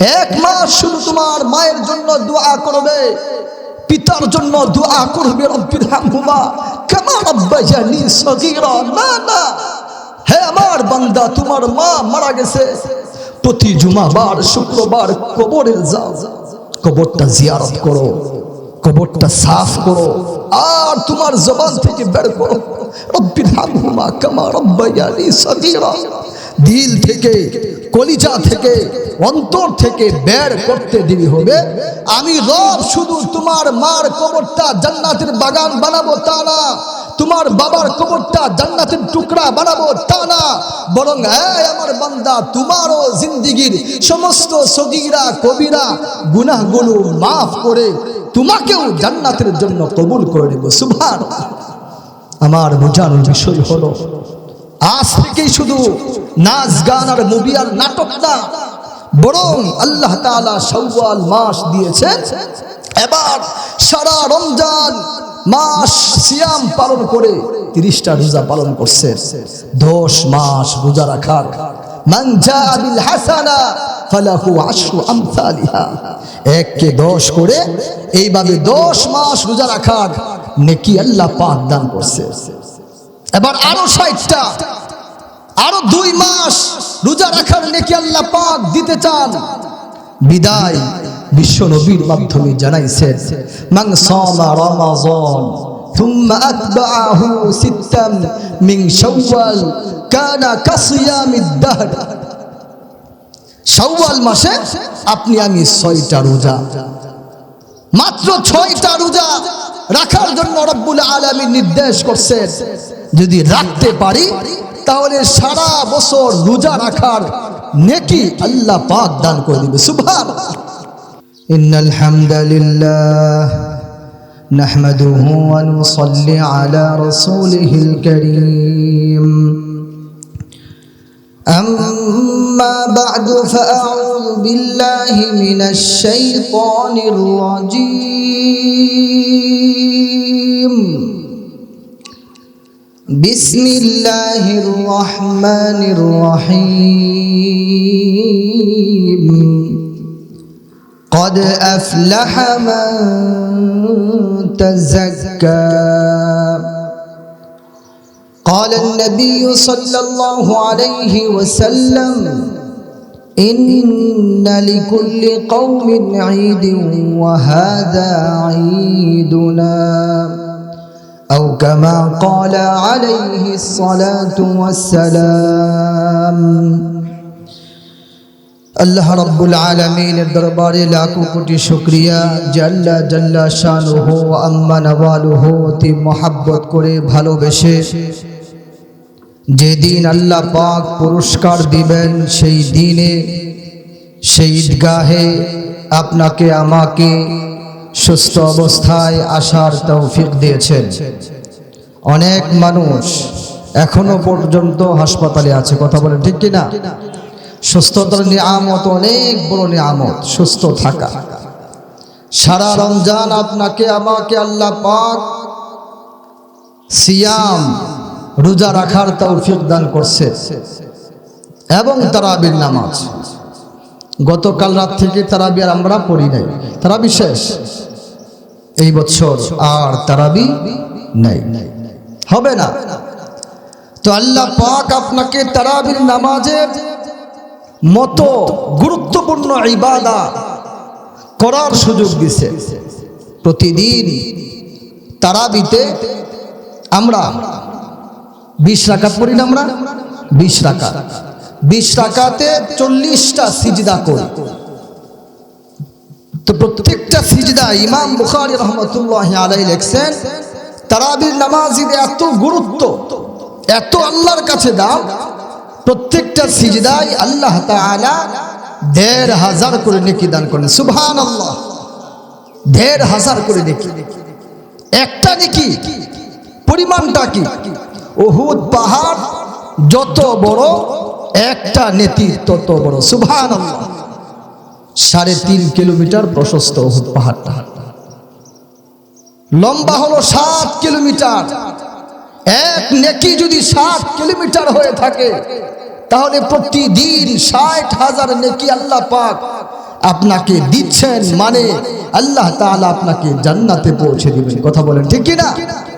এক মাস শুধু তোমার মায়ের জন্য দোয়া করবে, পিতার জন্য দোয়া করবে রব্বির হামহুমা। কামা রাব্বায়ানি সগীরা, না না। হে আমার বান্দা, তোমার মা মারা গেছে। প্রতি জুমাবার, শুক্রবার কবরে যাও, কবরটা জিয়ারত করো, কবরটা সাফ করো, আর তোমার জবান থেকে বের করো। রব্বির হামহুমা, কামা রাব্বায়ানি সগীরা। দিল থেকে, কলিজা থেকে, অন্তর থেকে বের করতে দেরি হবে। আমি রব শুধু তোমার মার কবরটা জান্নাতের বাগান বানাবো তা না, তোমার বাবার কবরটা জান্নাতের টুকরা বানাবো তা না, বরং এই আমার বান্দা তোমারও জিন্দিগির সমস্ত সগীরা, কবিরা, গুনাহগুলো মাফ করে তোমাকেও জান্নাতের জন্য কবুল করে নেব। সুভান আমার বোঝানোর বিষয় হলো আজ থেকেই শুধু নাচ, গান আর মুভি আর নাটক না, বরং আল্লাহ তাআলা শাওয়াল মাস দিয়েছেন। এবার সারা রমজান মাস সিয়াম পালন করে তিরিশটা রোজা পালন করছে। দশ মাস রোজা রাখার। এককে করে এইভাবে দশ মাস রোজা রাখার নেকি আল্লাহ পাক দান করছে। এবার আরো ষাটটা আরো দুই মাস রোজা রাখার নেকি আল্লাহ পাক দিতে চান বিদায় বিশ্ব নবীর মাধ্যমে জানাইছেন মান সামা রমাজান ثم أتبعه ستا من شوال كان كصيام الدهر শাওয়াল মাসে আপনি আমি ছয়টা রোজা মাত্র ছয়টা রোজা রাখার জন্য রব্বুল আলমী নির্দেশ করছেন যদি রাখতে পারি তাহলে সারা বছর রোজা রাখার নেকি আল্লাহ পাক দান করে দিবে সুভান إن الحمد لله نحمده ونصلي على رسوله الكريم أما بعد فأعوذ بالله من الشيطان الرجيم. بسم الله الرحمن الرحيم. قد أفلح من تزكى. قال النبي صلى الله عليه وسلم إن لكل قوم عيد وهذا عيدنا أو كما قال عليه الصلاة والسلام আল্লাহ রব্বুল আলমিনের দরবারে লাখো কোটি শুক্রিয়া জাল্লা জাল্লা শানুহ আম্মা নওয়ালুহ অতি মহাব্বত করে ভালোবেসে যেদিন আল্লাহ পাক পুরস্কার দিবেন, সেই দিনে, সেই ঈদগাহে আপনাকে, আমাকে সুস্থ অবস্থায় আসার তৌফিক দিয়েছেন। অনেক মানুষ এখনও পর্যন্ত হাসপাতালে আছে, কথা বলেন ঠিক কিনা? সুস্থতার নিয়ামত অনেক বড় নিয়ামত, সুস্থ থাকা। সারা রমজান আপনাকে, আমাকে আল্লাহ পাক সিয়াম রোজা রাখার তৌফিক দান করছে এবং তারাবির নামাজ। গতকাল রাত থেকে তারাবি আর আমরা পড়ি নাই। তারাবি শেষ। এই বছর আর তারাবি নাই। হবে না। তো আল্লাহ পাক আপনাকে তারাবির নামাজের মতো গুরুত্বপূর্ণ ইবাদা করার সুযোগ দিছে। প্রতিদিন তারাবিতে আমরা বিশ রাকাত পড়ি না আমরা? বিশ রাকাত। বিশ রাকাতে চল্লিশটা সিজদা করি। তো প্রত্যেকটা সিজদা ইমাম বুখারি রহমতুল্লাহ আলাই লেখছেন, তারাবির নামাজির এত গুরুত্ব, এত আল্লাহর কাছে দাম, প্রত্যেকটা সিজদাই আল্লাহ তাআলা দেড় হাজার করে নেকি দান করেন। সুবহান আল্লাহ দেড় হাজার করে নেকি। একটা নেকি, পরিমাণটা কি? ওহুদ পাহাড় যত বড়, একটা নেতি তত বড়। আল্লাহ সাড়ে তিন কিলোমিটার প্রশস্ত ওহুদ পাহাড়টা। লম্বা হলো সাত কিলোমিটার। এক নেকি যদি ষাট কিলোমিটার হয়ে থাকে, তাহলে প্রতিদিন ষাট হাজার নেকি আল্লাহ পাক আপনাকে দিচ্ছেন মানে আল্লাহ তাআলা আপনাকে জান্নাতে পৌঁছে দিবেন। কথা বলেন ঠিক কি না আল্লাহর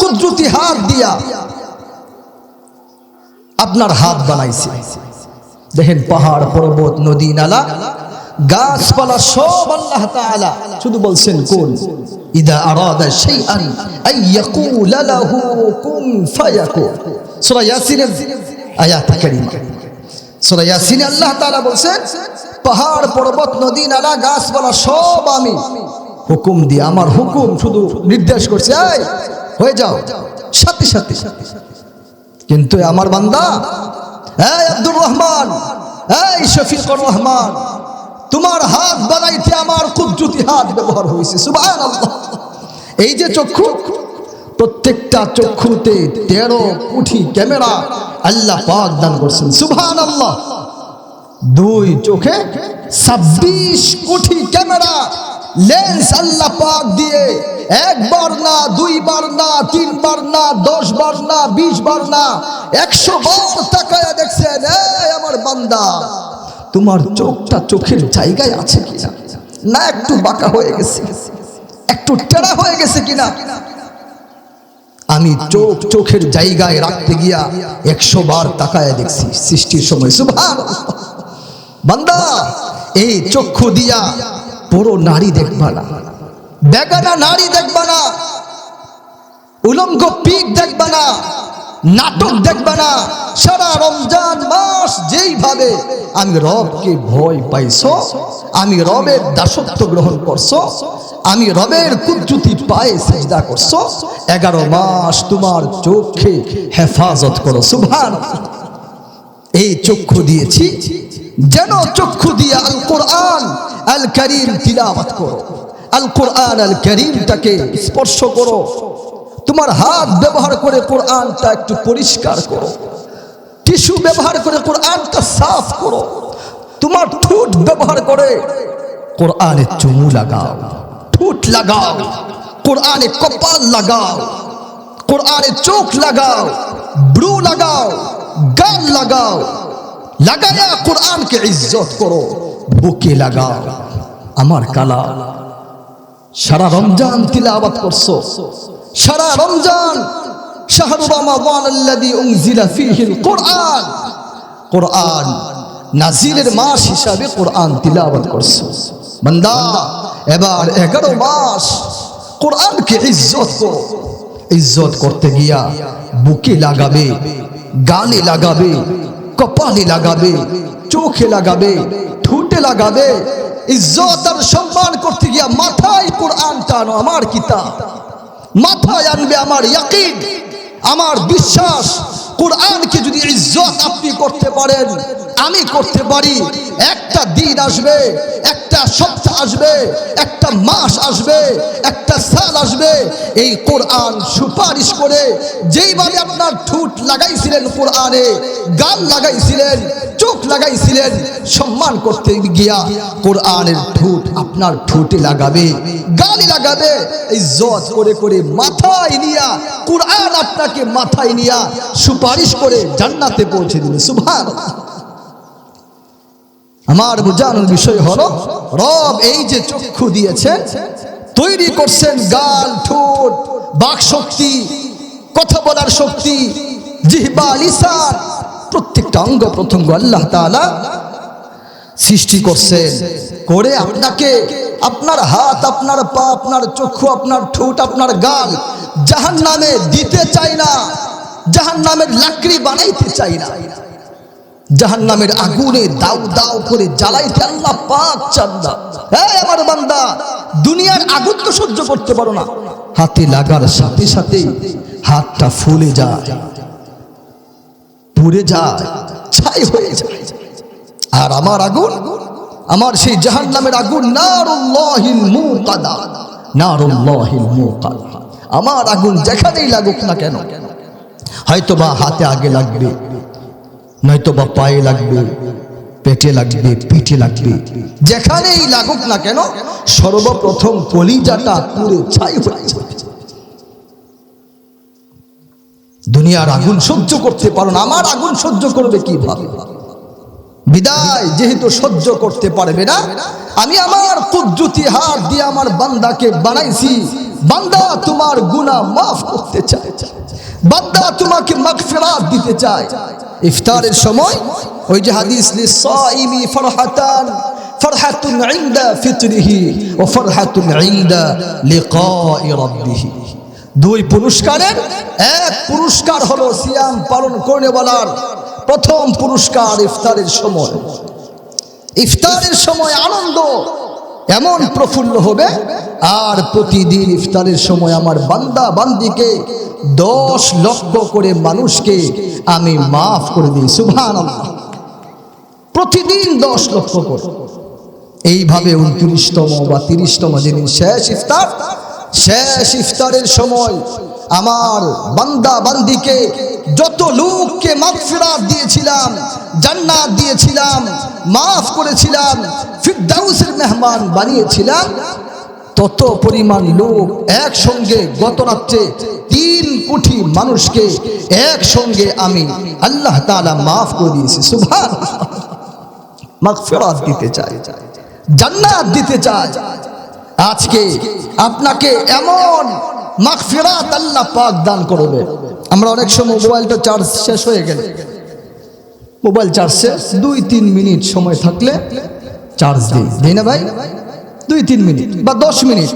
কুদরতি হাত দিয়া আপনার হাত বানাইছে। দেখেন পাহাড়, পর্বত, নদী, নালা, গাছপালা সব আল্লাহ তাআলা শুধু বলছেন কোন ইদা আরাদা শাইআন আই ইয়াকুল লাহু কুন ফায়াকুন সূরা ইয়াসিনের আয়াত কারীমা। সূরা ইয়াসিনে আল্লাহ তাআলা বলছেন, পাহাড়, পর্বত, নদী, নালা, গাছপালা সব আমি হুকুম দিয়ে, আমার হুকুম শুধু নির্দেশ করছে, এই হয়ে যাও। সাথে সাথে। কিন্তু আমার বান্দা, এই আব্দুর রহমান, এই শফিকুর রহমান, তোমার হাত বানাইতে আমার কুদরতি হাত ব্যবহার হয়েছে এই যে চক্ষু, প্রত্যেকটা চক্ষুতে তেরো কোটি ক্যামেরা আল্লাহ পাক দান করছেন, সুবহানাল্লাহ। দুই চোখে ছাব্বিশ কোটি ক্যামেরা লেন্স আল্লাহ পাক দিয়ে একবার না, দুইবার না, তিনবার না দশ বার না বিশ বার না, একশো বার তাকায় দেখছেন আমার বান্দা, তোমার চোখটা চোখের জায়গায় আছে কিনা? না, একটু বাঁকা হয়ে গেছে। একটু টেরা হয়ে গেছে কিনা? আমি চোখ চোখের জায়গায় রাখতে গিয়া একশো বার তাকায় দেখছি সৃষ্টির সময়। সুভান বান্দা, এই চক্ষু দিয়া পুরো নারী দেখবা না। বেগানা নারী দেখবা না। উলঙ্গ পিক দেখবা না। নাটক দেখবা না। সারা রমজান মাস যেইভাবে আমি রবকে ভয় পাইছো, আমি রবের দাসত্ব গ্রহণ করছ, আমি রবের কুদ্রুতি পায়ে সেজদা করছ, এগারো মাস তোমার চোখে হেফাজত করো। সুভান এই চক্ষু দিয়েছি। যেন চক্ষু দিয়ে আল কোরআন আল করিম তিলাওয়াত করো। আল কোরআন আল করিমটাকে স্পর্শ করো। তোমার হাত ব্যবহার করে কোরআনটা একটু পরিষ্কার করো। টিস্যু ব্যবহার করে কোরআনটা সাফ করো। তোমার ঠোঁট ব্যবহার করে কোরআনে চুমু লাগাও। ঠোঁট লাগাও। কোরআনে কপাল লাগাও। কোরআনে চোখ লাগাও। ব্রু লাগাও। গাল লাগাও। লাগায়া কোরআনকে ইজ্জত করো, বুকে লাগাও। আমার কালা, সারা রমজান তিলাওয়াত করছ। সারা রমজান কোরআন কোরআন মাস হিসাবে কোরআন এবার 11 মাস কোরআনকে ইজ্জত ইজ্জত করতে গিয়া বুকে লাগাবে গানে লাগাবে কপালে লাগাবে, চোখে লাগাবে, ঠুটে লাগাবে। ইজ্জত আর সম্মান করতে গিয়া মাথায় কোরআন টানো, আমার কিতাব। মাথায় আনবে আমার ইয়াকিন। আমার বিশ্বাস, কোরআনকে যদি ইজ্জত আপনি করতে পারেন আমি করতে পারি। একটা দিন আসবে, একটা সপ্তাহ আসবে, একটা মাস আসবে, একটা সাল আসবে। এই কোরআন সুপারিশ করে যেইভাবে আপনার ঠুট লাগাইছিলেন কোরআনে, গাল লাগাইছিলেন, চোখ লাগাইছিলেন, সম্মান করতে গিয়া কোরআনের ঠুট আপনার ঠুটে লাগাবে, গালি লাগাবে। ইজ্জত করে করে মাথায় নিয়া, কোরআন আপনাকে মাথায় নিয়া সুপারিশ করে জান্নাতে পৌঁছে দিবে। সুভান আমার বোঝানোর বিষয় হলো, রব এই যে চক্ষু দিয়েছেন তৈরি করছেন গাল, ঠোঁট, বাক শক্তি, কথা বলার শক্তি, জিহবা, লিসান, প্রত্যেকটা অঙ্গ প্রত্যঙ্গ আল্লাহ তাআলা সৃষ্টি করছেন, করে আপনাকে আপনার হাত, আপনার পা, আপনার চক্ষু, আপনার ঠোঁট, আপনার গাল জাহান নামে দিতে চাই না জাহান নামের লাকড়ি বানাইতে চাই না। জাহান নামের আগুনে দাও দাও করে জ্বালাইতে আল্লাহ পাক চান না এই আমার বান্দা, দুনিয়ার আগুন তো সহ্য করতে পারো না। হাতে লাগার সাথে সাথে হাতটা ফুলে যায়। পুড়ে যায়, ছাই হয়ে যায়। আর আমার আগুন, আমার সেই জাহান নামের আগুন, নারুল্লাহিল মুকাদা নারুল্লাহিল মুকাদা। আমার আগুন যেখানেই লাগুক না কেন হয়তো বা হাতে আগে লাগবে। নয়তো বা পায়ে লাগবে, পেটে লাগবে, পিঠে লাগবে। যেখানেই লাগুক না কেন, সর্বপ্রথম কলিজাটা পুরে ছাই হয়ে যাবে। দুনিয়ার আগুন সহ্য করতে পারো না, আমার আগুন সহ্য করবে কীভাবে? বিদায়, যেহেতু সহ্য করতে পারবে না, আমি আমার কুদ্রুতি হাত দিয়ে আমার বান্দাকে বানাইছি। বান্দা তোমার গুনাহ মাফ করতে চায়। বান্দা তোমাকে মাগফিরাত দিতে চায়। ইফতারের সময় ওই যে হাদিস লিসাইমি ফরহাতান, ফরহাতুন ইনদা ফিতরিহি ও ফরহাতুন ইনদা লিকাই রাব্বিহি। দুই পুরস্কারের, এক পুরস্কার হলো সিয়াম পালন করে বলার প্রথম পুরস্কার ইফতারের সময়। ইফতারের সময় আনন্দ এমন প্রফুল্ল হবে, আর প্রতিদিন ইফতারের সময় আমার বান্দা বান্দিকে দশ লক্ষ করে মানুষকে আমি মাফ করে দিই সুভান প্রতিদিন দশ লক্ষ করে। এইভাবে উনত্রিশতম বা তিরিশতম যিনি শেষ ইফতার, শেষ ইফতারের সময় আমার বান্দা বান্দিকে যত লোককে মাগফিরাত দিয়েছিলাম, জান্নাত দিয়েছিলাম, মাফ করেছিলাম, ফিরদাউসের মেহমান বানিয়েছিলাম, তত পরিমাণ লোক একসঙ্গে গত রাত্রে তিন কোটি মানুষকে একসঙ্গে আমি আল্লাহ তালা মাফ করে দিয়েছি। সুভান মাগফিরাত দিতে চাই, জান্নাত দিতে চাই। আজকে আপনাকে এমন মাগফিরাত আল্লাহ পাক দান করবে। আমরা অনেক সময় মোবাইলটা চার্জ শেষ হয়ে গেলে। মোবাইল চার্জ শেষ, দুই তিন মিনিট সময় থাকলে চার্জ দিই। দিই না ভাই? দুই তিন মিনিট বা দশ মিনিট।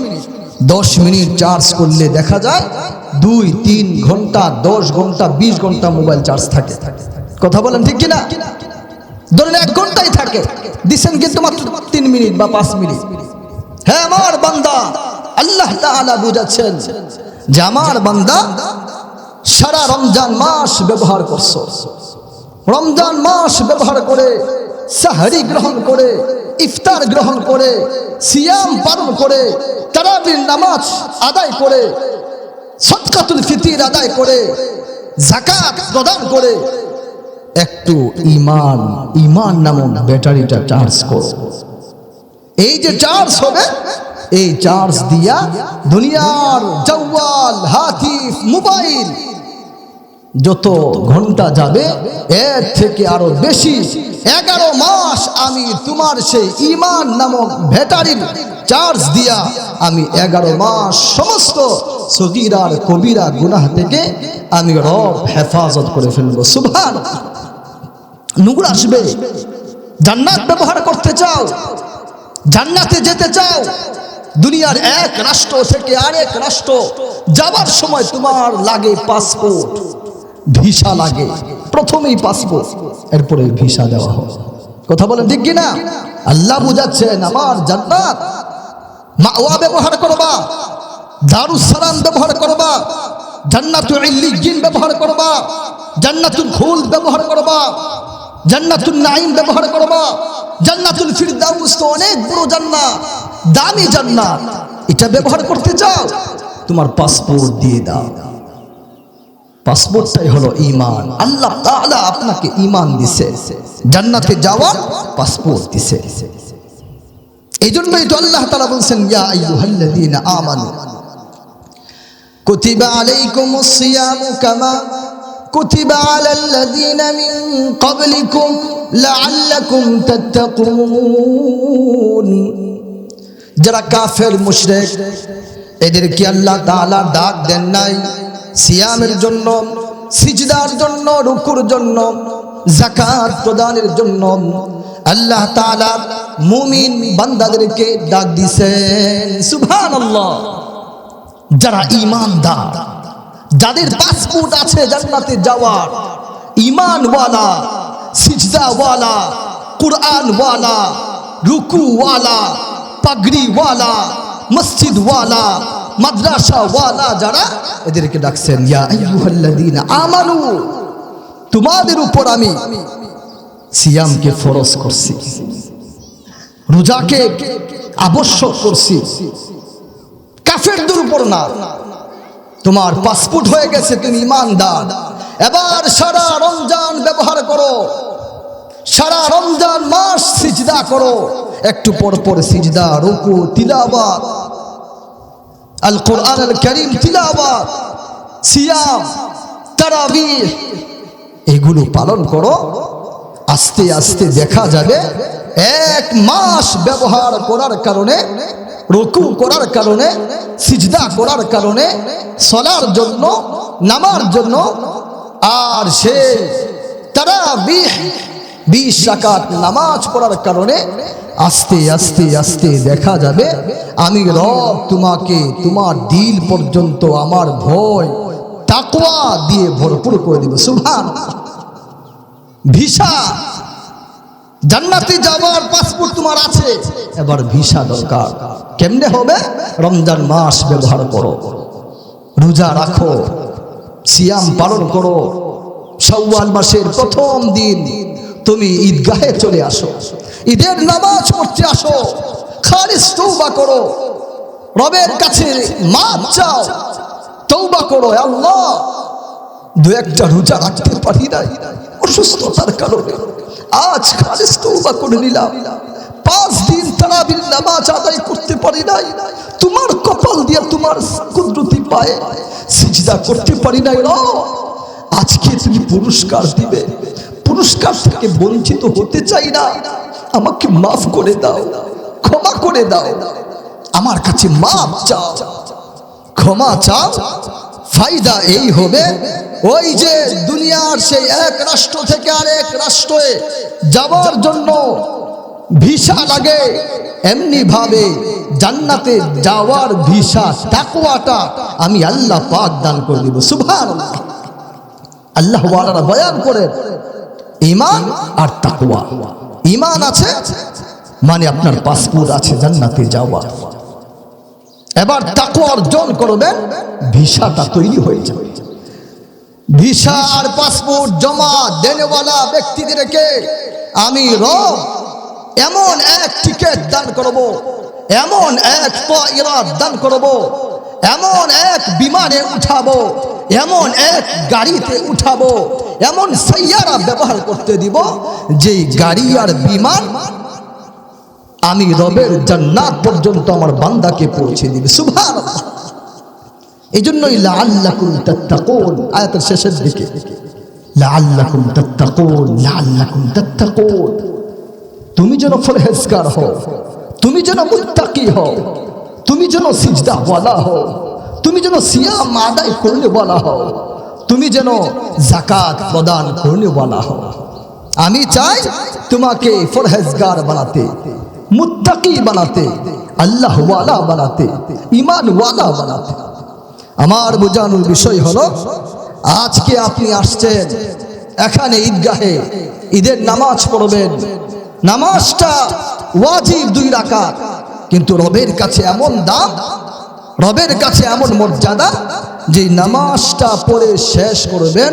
দশ মিনিট চার্জ করলে দেখা যায় দুই তিন ঘণ্টা, দশ ঘণ্টা, বিশ ঘণ্টা মোবাইল চার্জ থাকে। কথা বলেন ঠিক কিনা? ধরেন এক ঘন্টাই থাকে। দিচ্ছেন কিন্তু মাত্র তিন মিনিট বা পাঁচ মিনিট। হ্যাঁ আমার বান্দা। আল্লাহ তাআলা বুঝাচ্ছেন যে আমার বান্দা সারা রমজান মাস ব্যবহার করছ। রমজান মাস ব্যবহার করে, সাহারি গ্রহণ করে, ইফতার গ্রহণ করে, সিয়াম পালন করে, তারাবির নামাজ আদায় করে সৎকাতুল ফিতির আদায় করে জাকাত প্রদান করে, একটু ইমান ইমান নামক ব্যাটারিটা চার্জ করো। এই যে চার্জ হবে এই চার্জ দিয়া দুনিয়ার জওয়াল হাতিফ মোবাইল যত ঘণ্টা যাবে, এর থেকে আরও বেশি এগারো মাস আমি তোমার সেই ইমান নামক ব্যাটারির চার্জ দিয়া আমি এগারো মাস সমস্ত সগিরার কবিরা গুনাহ থেকে আমি রব হেফাজত করে ফেলব। সুভান নুগুর আসবে। জান্নাত ব্যবহার করতে চাও, জান্নাতে যেতে চাও দুনিয়ার এক রাষ্ট্র থেকে আরেক রাষ্ট্র যাবার সময় তোমার লাগে পাসপোর্ট, ভিসা লাগে। প্রথমেই পাসপোর্ট, এরপরে ভিসা দেওয়া হয়। কথা বলেন ঠিক কিনা? আল্লাহ বুঝাচ্ছেন, আমার জান্নাত মাওয়া ব্যবহার করবা দারুস সালাম ব্যবহার করবা, জান্নাতুল ইল্লিজিন ব্যবহার করবা, জান্নাতুল খুল ব্যবহার করবা, জান্নাতুল নাইম ব্যবহার করবা, জান্নাতুল ফিরদাউস তো অনেক বড় জান্নাত। দামি জান্নাত। এটা ব্যবহার করতে চাও? তোমার পাসপোর্ট দিয়ে দাও। পাসপোর্টটাই হলো ঈমান। আল্লাহ তাআলা আপনাকে ঈমান দিছে। জান্নাতে যাওয়ার পাসপোর্ট দিছে। এই জন্যই তো আল্লাহ তাআলা বলছেন, ইয়া আইয়ুহাল্লাযীনা আমানু, কুতিবা আলাইকুমুস সিয়ামু কামা কুতিবা আলাল্লাযীনা মিন ক্বাবলিকুম লাআল্লাকুম তাত্তাকুন। যারা কাফের মুশরিক এদেরকে আল্লাহ তাআলা ডাক দেন নাই? সিয়ামের জন্য, সিজদার জন্য, রুকুর জন্য জাকাত প্রদানের জন্য আল্লাহ তাআলা মুমিন বান্দাদেরকে ডাক দিছেন। সুবহানাল্লাহ। যারা ঈমানদার, যাদের পাসপোর্ট আছে জান্নাতে যাওয়ার, ঈমানওয়ালা, সিজদাওয়ালা, কুরআনওয়ালা, রুকুওয়ালা পাগড়িওয়ালা, মসজিদওয়ালা, মাদ্রাসাওয়ালা যারা, এদেরকে ডাকছেন আমানু, তোমাদের উপর আমি সিয়ামকে ফরজ করছি, রোজাকে আবশ্যক করছি, কাফেরদের উপর না। তোমার পাসপোর্ট হয়ে গেছে, তুমি ইমানদার। এবার সারা রমজান ব্যবহার করো, সারা রমজান মাস সিজদা করো একটু পর পর সিজদা, রুকু, তিলাওয়াত। আল কোরআন আল করিম তিলাওয়াত, সিয়াম, তারাবিহ। এগুলো পালন করো, আস্তে আস্তে দেখা যাবে এক মাস ব্যবহার করার কারণে, রুকু করার কারণে, সিজদা করার কারণে, সলার জন্য, নামার জন্য, আর সে তারা বিশ বিশ রাকাত নামাজ পড়ার কারণে আস্তে আস্তে আস্তে দেখা যাবে, আমি রব তোমাকে তোমার দিল পর্যন্ত আমার ভয়, তাকওয়া দিয়ে ভরপুর করে দেবে। সুভান ভিসা। জান্নাতে যাওয়ার পাসপোর্ট তোমার আছে। এবার ভিসা দরকার। কেমনে হবে? রমজান মাস ব্যবহার করো। রোজা রাখো। সিয়াম পালন করো। শাওয়াল মাসের প্রথম দিন তুমি ঈদগাহে চলে আসো। ঈদের নামাজ পড়তে আসো। খালিস তৌবা করো। রবের কাছে মাপ চাও। তৌবা করো আল্লাহ। দু একটা রোজা রাখতে পারি না অসুস্থতার কারণে। আজ খালিস তৌবা করে নিলাম। পাঁচ দিন তারাবির নামাজ আদায় করতে পারি নাই। তোমার কপাল দিয়ে তোমার কুদরতি পায়ে সিজদা করতে পারি নাই আজকে তুমি পুরস্কার দিবে। পুরস্কার থেকে বঞ্চিত হতে চাই না। আমাকে মাফ করে দাও, ক্ষমা করে দাও। আমার কাছে মাফ চাও। ক্ষমা চাও। ফায়দা এই হবে। ওই যে দুনিয়ার সেই এক রাষ্ট্র থেকে আরেক রাষ্ট্রে যাওয়ার জন্য ভিসা লাগে, এমনি ভাবে জান্নাতে যাওয়ার ভিসা, তাকওয়াটা আমি আল্লাহ পাক দান করে দিব। সুভান আল্লাহ বয়ান করেন ইমান আর তাকওয়া। ইমান আছে মানে আপনার পাসপোর্ট আছে জান্নাতে যাওয়া। এবার তাকওয়া অর্জন করবেন, ভিসাটা তৈরি হয়ে যাবে। ভিসা আর পাসপোর্ট জমা দেনেওয়ালা ব্যক্তিদেরকে আমি রব এমন এক টিকিট দান করব, এমন এক ইরাদ দান করব এমন এক বিমানে উঠাবো, এমন এক গাড়িতে উঠাবো, এমন সাইয়ারা ব্যবহার করতে দিব যে গাড়ি আর বিমান আমি রবের জান্নাত পর্যন্ত আমার বান্দাকে পৌঁছে দিবে। সুভান এই জন্যই লাআল্লাকুম তাত্তাকুন, আয়াতের শেষের দিকে। লাআল্লাকুম তাত্তাকুন লাআল্লাকুম তাত্তাকুন। তুমি যেন ফরহেজগার হও, তুমি যেন মুত্তাকি হও তুমি যেন সিজদা ওয়ালা হও, তুমি যেন সিয়াম আদায় করলে বলা হও, তুমি যেন জাকাত প্রদান করলে বলা হও। আমি চাই তোমাকে ফরহেজগার বানাতে, মুত্তাকি বানাতে আল্লাহ ওয়ালা বানাতে ইমান ওয়ালা বানাতে। আমার বোঝানোর বিষয় হলো, আজকে আপনি আসছেন এখানে ঈদগাহে, ঈদের নামাজ পড়বেন, নামাজটা ওয়াজিব দুই রাকাত কিন্তু রবের কাছে এমন দাম, রবের কাছে এমন মর্যাদা যে নামাজটা পড়ে শেষ করবেন,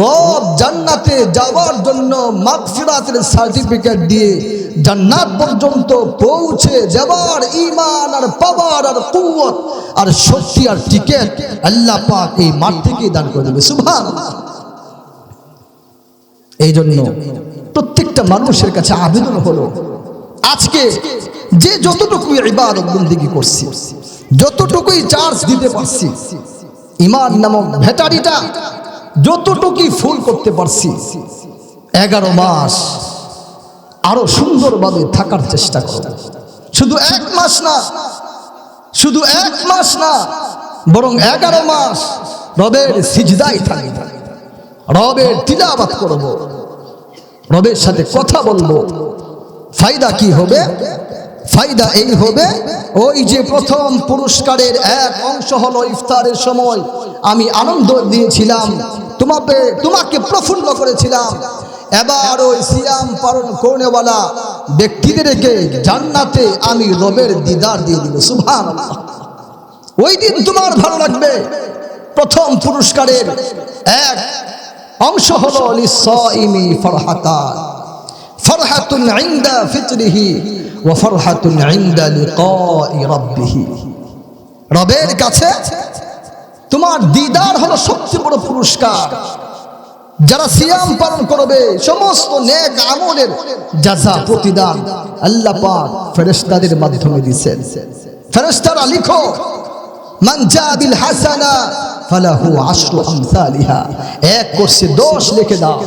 রব জান্নাতে যাওয়ার জন্য মাগফিরাতের সার্টিফিকেট দিয়ে জান্নাত পর্যন্ত পৌঁছে যাবার ইমান আর পাওয়ার আর কুয়ত আর শক্তি আর টিকেট আল্লাহ পাক এই মাঠ থেকেই দান করে দেবে। সুভান এই জন্য প্রত্যেকটা মানুষের কাছে আবেদন হলো আজকে যে যতটুকু ইবাদত বন্দিগি করছি, যতটুকুই চার্জ দিতে পারছি, ইমান নামক ভেটারিটা যতটুকুই ফুল করতে পারছি, এগারো মাস আরও সুন্দরভাবে থাকার চেষ্টা করো। শুধু এক মাস না, শুধু এক মাস না, বরং এগারো মাস রবের সিজদাই থাকবে রবের তিলাবাত করব, রবের সাথে কথা বলব। ফায়দা কি হবে? ফায়দা এই হবে, ওই যে প্রথম পুরস্কারের এক অংশ হলো ইফতারের সময়। আমি আনন্দ দিয়েছিলাম, তোমাকে তোমাকে প্রফুল্ল করেছিলাম। এবার ওই সিয়াম পালন করনেওয়ালা ব্যক্তিদেরকে জান্নাতে আমি রবের দিদার দিয়ে দিব সুভান ওই দিন তোমার ভালো লাগবে। প্রথম পুরস্কারের এক অংশ হলো লিসাইমি ফরহাতান ইনদা ফিতরিহি ওয়া ফরহাতুন ইনদা লিকাই রাব্বিহি। রবের কাছে তোমার দিদার হলো সবচেয়ে বড় পুরস্কার। যারা সিয়াম পালন করবে, সমস্ত নেক আমলের যাজা প্রতিদান আল্লাহ পাক ফেরেশতাদের মাধ্যমে দিবেন ফেরেশতারা লিখো, মান জা বিল হাসানা ফালাহু আশরু আমসালিহা। এক করছে দোষ লিখে দাও।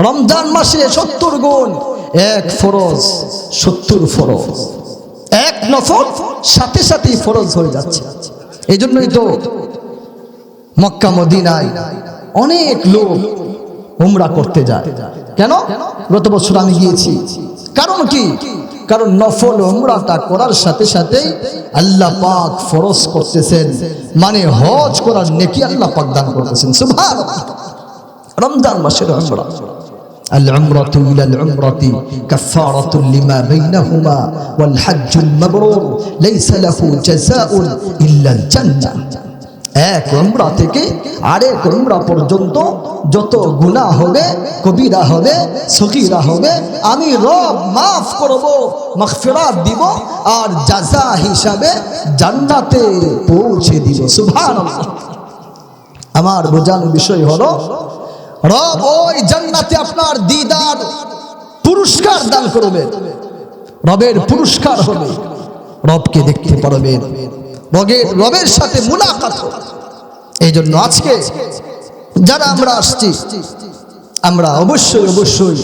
রমজান মাসে সত্তর গুণ, এক ফরজ সত্তর ফরজ। এক নফল সাথে সাথেই ফরজ হয়ে যাচ্ছে। এই জন্যই তো মক্কা, মদিনায় অনেক লোক উমরা করতে যায়। কেন? গত বছর আমি গিয়েছি। কারণ কি? কারণ নফল উমরাটা করার সাথে সাথে আল্লাহ পাক ফরজ করতেছেন। মানে হজ করার নেকি আল্লাহ পাক দান করতেছেন। সুভান রমজান মাসের উমরা। العمرة إلى العمرة كفارة لما بينهما والحج المبرور ليس له جزاء إلا الجنة এক উমরা থেকে আরেক উমরা পর্যন্ত যত গুনাহ হবে কবিরা হবে সকিরা হবে আমি রব মাফ করব মাগফিরাত দিব আর জাযা হিসাবে জান্নাতে পৌঁছে দিব সুবহানাল্লাহ আমার বোঝানোর বিষয় হলো রব ওই জান্নাতে আপনার দিদার পুরস্কার দান করবে। রবের পুরস্কার হবে। রবকে দেখতে পারবেন রবের রবের সাথে মুলাকাত। এই জন্য আজকে যারা আমরা আসছি, আমরা অবশ্যই অবশ্যই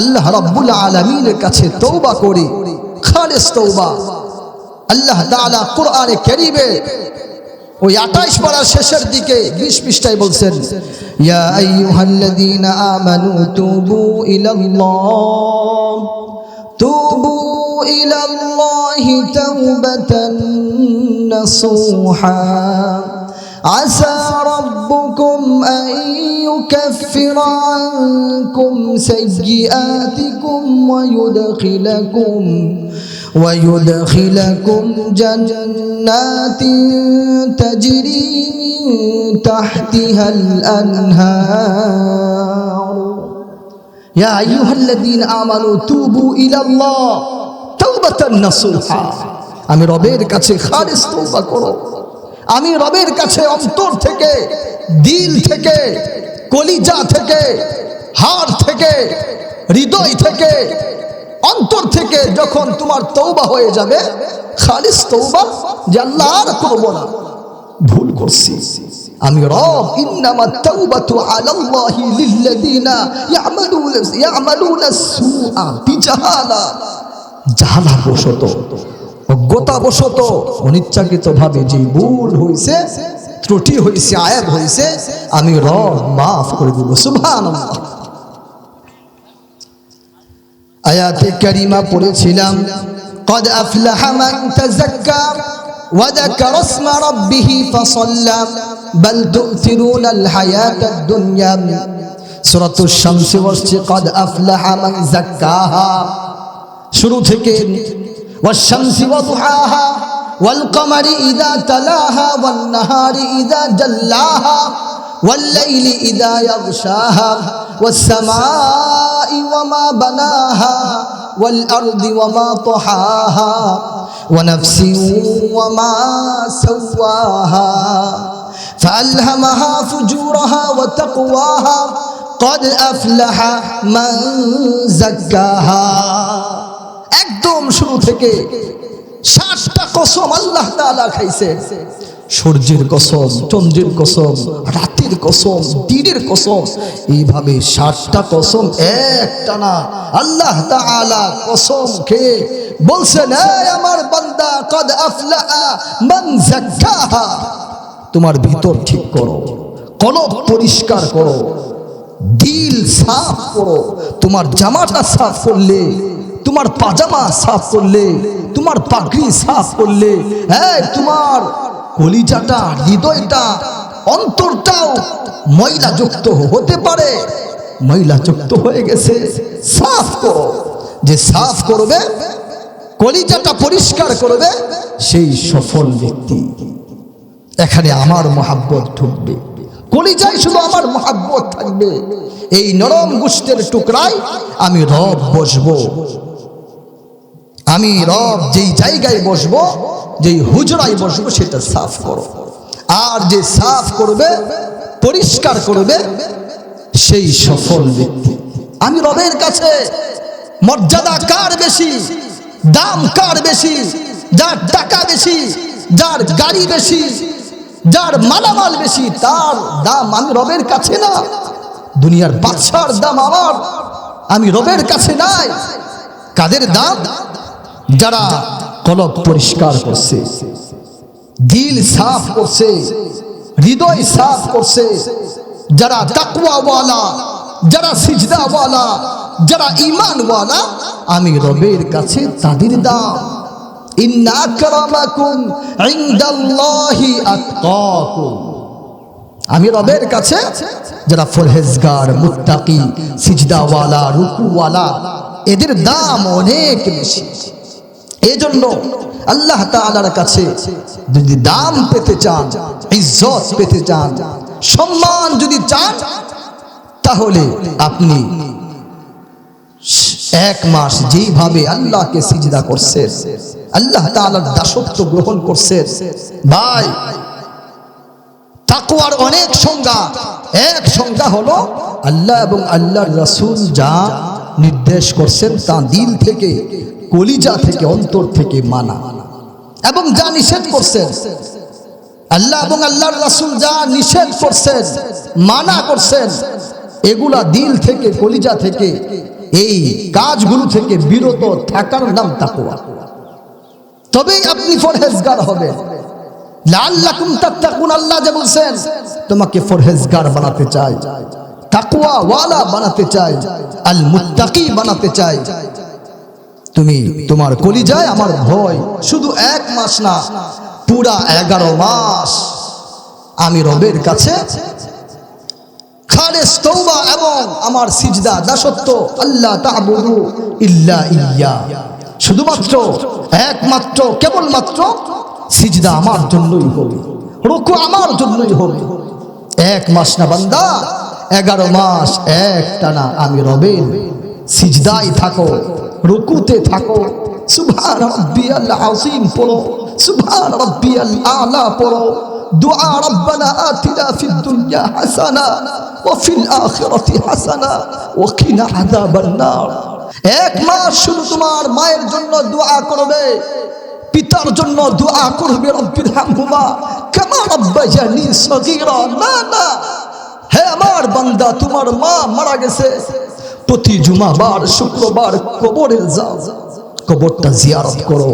আল্লাহ রাব্বুল আলামিনের কাছে তওবা করি। খালেস তওবা। আল্লাহ তাআলা কোরআনে কারীমে ওই আঠাইশ পাড়ার শেষের দিকে বিশ পৃষ্ঠায় বলছেন ইয়া আইয়ুহাল্লাযীনা আমানু তুবু ইলাল্লাহ তুবু ইলাল্লাহি তাওবাতান নাসুহা عسى ربكم أن يكفر عنكم سيئاتكم ويدخلكم ويدخلكم جنات تجري من تحتها الأنهار يا أيها الذين آمنوا توبوا إلى الله توبة نصوحا আমি রবের কাছে খালিস তওবা করো আমি রবের কাছে অন্তর থেকে দিল থেকে কলিজা থেকে হাড় থেকে হৃদয় থেকে অন্তর থেকে যখন তোমার তৌবা হয়ে যাবে, খালিস তৌবা যে আল্লাহ করব না ভুল করছি। আমি রব, ইন্নামা তাওবাতু আলাল্লাহি লিল্লাযিনা ইয়ামালুনা ইয়ামালুনা সুআ বিজাহালা। জাহালা বশত অজ্ঞতা অনিচ্ছাকৃত ভাবে যে ভুল হয়েছে ত্রুটি হয়েছে আয়াত হয়েছে আমি রব মাফ করে দিব, সুবহানাল্লাহ। আয়াতে কারিমা পড়েছিলাম قد أفلح من تزكى وذكر اسم ربه فصلى بل تؤثرون الحياة الدنيا سورة الشمس বলছে قد أفلح من زكاها শুরু থেকে والشمس وضحاها والقمر إذا تلاها والنهار إذا جلاها والليل إذا يغشاها والسماء وما بناها والأرض وما طحاها ونفس وما سواها فألهمها فجورها وتقواها قد أفلح من زكاها একদম শুরু থেকে ষাটটা কসম আল্লাহ তাআলা খাইছে সূর্যের কসম, চন্দ্রের কসম, রাতের কসম, দিনের কসম, এইভাবে ষাটটা কসম একটা না আল্লাহ কসম খেয়ে বলছেন আমার বান্দা, কদ যাক্কাহা। তোমার ভিতর ঠিক করো, কলব পরিষ্কার করো, দিল সাফ করো, তোমার জামাটা সাফ করলে, তোমার পাজামা সাফ করলে, তোমার পাগড়ি সাফ করলে হ্যাঁ তোমার কলিজাটা, হৃদয়টা, অন্তরটাও ময়লা যুক্ত হতে পারে। ময়লা যুক্ত হয়ে গেছে, সাফ করো। যে সাফ করবে, কলিজাটা পরিষ্কার করবে, সেই সফল ব্যক্তি। এখানে আমার মহাব্বত ঢুকবে। কলিজায় শুধু আমার মহাব্বত থাকবে। এই নরম গুষ্টের টুকরায় আমি রব বসবো। আমি রব যেই জায়গায় বসবো, যেই হুজরায় বসবো, সেটা সাফ করো। আর যে সাফ করবে, পরিষ্কার করবে, সেই সফল ব্যক্তি। আমি রবের কাছে মর্যাদা কার বেশি, দাম কার বেশি, যার টাকা বেশি, যার গাড়ি বেশি, যার মালামাল বেশি, তার দাম আমি রবের কাছে না। দুনিয়ার বাদশার দাম আমার, আমি রবের কাছে নাই। কাদের দাম? যারা কলব পরিষ্কার করছে, দিল সাফ করছে, হৃদয় সাফ করছে, যারা তাকওয়াওয়ালা, যারা সিজদাওয়ালা, যারা ইমানওয়ালা আমি রবের কাছে তাদের দাম। ইন্না আকরামাকুম ইনদাল্লাহি আতকাকুম। আমি রবের কাছে, যারা ফরহেজগার মুত্তাকি, সিজদাওয়ালা, রুকুওয়ালা, এদের দাম অনেক বেশি। এই জন্য আল্লাহ তাআলার কাছে যদি দাম পেতে চান, ইজ্জত পেতে চান, সম্মান যদি চান, তাহলে আপনি এক মাস যেইভাবে আল্লাহকে সিজদা করছেন, আল্লাহ তাআলার দাসত্ব গ্রহণ করছেন, ভাই, তাকওয়ার অনেক সংজ্ঞা, এক সংজ্ঞা হলো আল্লাহ এবং আল্লাহর রাসূল যা নির্দেশ করছেন তা দিল থেকে কলিজা থেকে, অন্তর থেকে মানা। এবং যা নিষেধ করছেন, আল্লাহ এবং আল্লাহর রাসূল যা নিষেধ করছেন, মানা করছেন, এগুলা দিল থেকে, কলিজা থেকে, এই কাজগুলো থেকে বিরত থাকার নাম তাকওয়া। তবেই আপনি ফরহেজগার হবেন। লাল্লাকুম তাত্তাকুন, আল্লাহ যে বলছেন, তোমাকে ফরহেজগার বানাতে চাই তাকওয়া ওয়ালা বানাতে চাই আল মুত্তাকি বানাতে চাই। তুমি তোমার কলিজায় আমার ভয়। শুধু এক মাস না, পুরা এগারো মাস আমি রবের কাছে খালেস তৌবা এবং আমার সিজদা দাসত্ব আল্লাহ তাহবুদু ইল্লা ইয়া। শুধুমাত্র একমাত্র, কেবলমাত্র সিজদা আমার জন্যই হবে, রুকু আমার জন্যই হবে। এক মাস না বান্দা, এগারো মাস এক টানা আমি রবের সিজদাই থাকো। রুকুতে থাকো। সুবহান রাব্বিয়াল আযীম পড়ো। সুবহান রাব্বিয়াল আলা পড়ো। দুআ রব্বানা আতিনা ফিদ দুনিয়া হাসানা ওয়া ফিল আখিরাতি হাসানা ওয়া কিনা আযাবান নার। এক মাস শুধু তোমার মায়ের জন্য দোয়া করবে, পিতার জন্য দোয়া করবে রব্বির হামহুমা। কামা রব্বায়ানি সগীরা। না না। হে আমার বান্দা, তোমার মা মারা গেছে। প্রতি জুমাবার, শুক্রবার কবরে যাও। কবরটা জিয়ারত করো,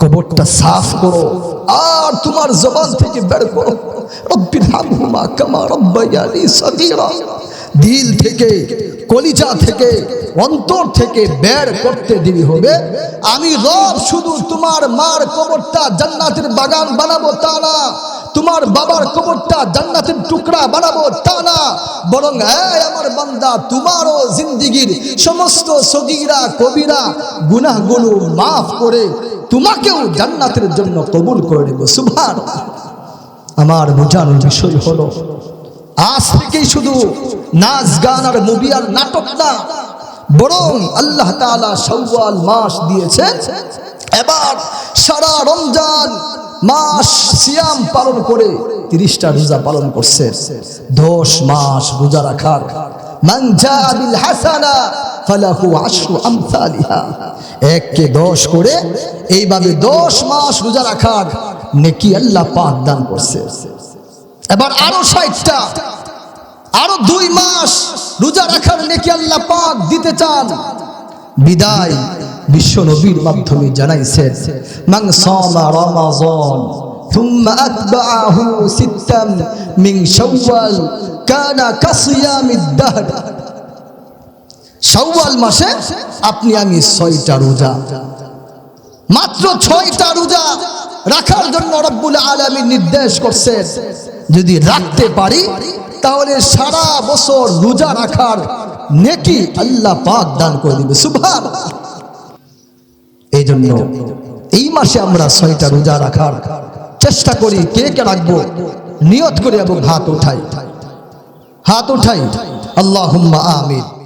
কবরটা সাফ করো, আর তোমার জবান থেকে বের করো। রব্বির হামহুমা কামা রব্বায়ানি সগীরা। দিল থেকে, কলিজা থেকে, অন্তর থেকে বের করতে দেরি হবে। আমি রব শুধু তোমার মার কবরটা জান্নাতের বাগান বানাবো তা না তোমার বাবার কবরটা জান্নাতের টুকরা বানাবো তা না। বরং, এই আমার বান্দা, তোমারও জিন্দিগির সমস্ত সগীরা, কবিরা, গুনাহগুলো মাফ করে তোমাকেও জান্নাতের জন্য কবুল করে নেব। সুভার আমার বোঝানোর বিষয় হলো, আজ থেকেই শুধু নাচ, গান আর মুভি আর নাটক না, বরং আল্লাহ তাআলা শাওয়াল মাস দিয়েছেন। এবার সারা রমজান মাস সিয়াম পালন করে তিরিশটা রোজা পালন করছে। দশ মাস রোজা রাখার। এককে দশ করে এইভাবে দশ মাস রোজা রাখার নেকি আল্লাহ পাক দান করছে। এবার আরও ষাটটা, আরও দুই মাস রোজা রাখার নেকি আল্লাহ পাক দিতে চান। বিদায়। বিশ্ব নবীর মাধ্যমে জানাইছেন মান সামা রমাজান ثم أتبعه ستا من شوال كان كصيام الدهر শাওয়াল মাসে আপনি আমি ছয়টা রোজা মাত্র ছয়টা রোজা রাখার জন্য রব্বুল আলামিন নির্দেশ করছেন যদি রাখতে পারি তাহলে সারা বছর রোজা রাখার নেকি আল্লাহ পাক দান করে দিবে সুভান এই জন্য এই মাসে আমরা ছয়টা রোজা রাখার চেষ্টা করি, কে কে রাখব? নিয়ত করি এবং হাত উঠাই। হাত উঠাই। আল্লাহ আমিন।